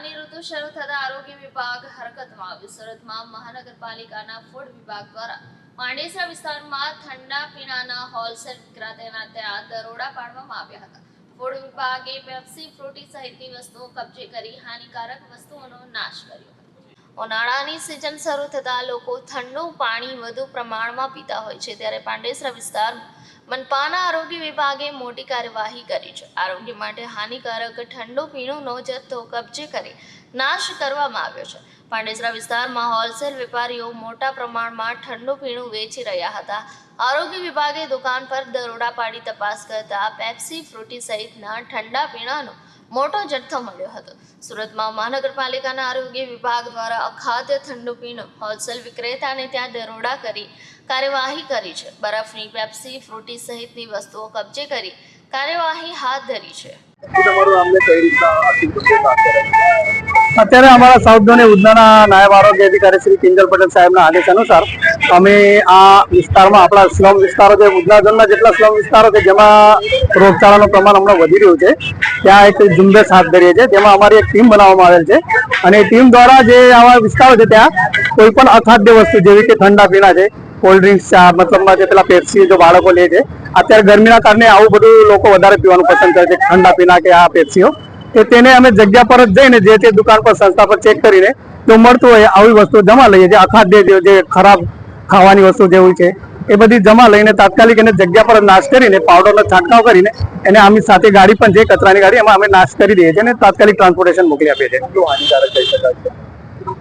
ઉનાળાની ઋતુ શરૂ થતા આરોગ્ય વિભાગ હરકતમાં આવ્યું. સુરતમાં મહાનગરપાલિકાના ફૂડ વિભાગ દ્વારા માંડેસરા વિસ્તારમાં ઠંડા પીણાના હોલસેલ વિક્રેતાના ત્યાં દરોડા પાડવામાં આવ્યા હતા. ફૂડ વિભાગે પેપ્સી, ફ્રૂટી સહિતની વસ્તુઓ કબજે કરી હાનિકારક વસ્તુઓનો નાશ કર્યો ઉનાળાની સિઝન શરૂ થતાં લોકો ઠંડુ પાણી વધુ પ્રમાણમાં પીતા હોય છે. ત્યારે પાંડેસરા વિસ્તારમાં મનપાના આરોગ્ય વિભાગે મોટી કાર્યવાહી કરી છે. આરોગ્ય માટે હાનિકારક ઠંડુ પીણુંનો જથ્થો કબજે કરી, નાશ કરવામાં આવ્યો છે. પાંડેસરા વિસ્તારમાં હોલસેલ વેપારીઓ મોટા પ્રમાણમાં ઠંડુ પીણું વેચી રહ્યા હતા. આરોગ્ય વિભાગે દુકાન પર દરોડા પાડી તપાસ કરતા પેપ્સી, ફ્રૂટી સહિતના ઠંડા પીણાનો મોટો જથ્થો મળ્યો હતો. સુરતમાં મહાનગરપાલિકાના આરોગ્ય વિભાગ દ્વારા અખાદ્ય ઠંડુ પીણું હોલસેલ વિક્રેતાને ત્યાં દરોડા કરી કાર્યવાહી કરી છે. બરફની પેપ્સી, ફ્રૂટી સહિતની વસ્તુઓ કબજે કરી કાર્યવાહી હાથ ધરી છે? અત્યારે અમારા સાઉથ ઝોન ઉધનાના નાયબ આરોગ્ય અધિકારી શ્રી કિંજલ પટેલ સાહેબના આદેશ અનુસાર અમે આ વિસ્તારમાં, આપણા સ્લમ વિસ્તારો છે ઉધના ઝોનના જેટલા સ્લમ વિસ્તારો છે, જેમાં રોગચાળાનું પ્રમાણ હમણાં વધી રહ્યું છે, ત્યાં એક ઝુંબેશ હાથ ધરીએ છીએ, જેમાં અમારી એક ટીમ બનાવવામાં આવેલ છે. અને ટીમ દ્વારા જે આવા વિસ્તારો છે, ત્યાં કોઈ પણ અખાદ્ય વસ્તુ, જેવી કે ઠંડા પીણા છે, કોલ્ડ ડ્રિંક્સ આ જે પેલા પેપ્સી જો બાળકો લે છે, અત્યારે ગરમીના કારણે આવું બધું લોકો વધારે પીવાનું પસંદ કરે છે, ઠંડા પીણા કે આ પેપ્સીઓ. કે તેને અમે જગ્યા પર જ જઈને જે તે દુકાન પર સંસ્થા પર ચેક કરીને જો મળતું હોય આવી વસ્તુ જમા લઈએ જે અખાદ્ય જે- જે ખરાબ ખાવાની વસ્તુ જેવી છે, એ બધી જમા લઈને તાત્કાલિક એને જગ્યા પર નાશ કરીને પાવડરનો છંટકાવ કરીને એને આમની સાથે ગાડી પણ છે કચરાની ગાડી એમાં અમે નાશ કરી દઈએ છીએ અને તાત્કાલિક ટ્રાન્સપોર્ટેશન મોકલી આપીએ છીએ.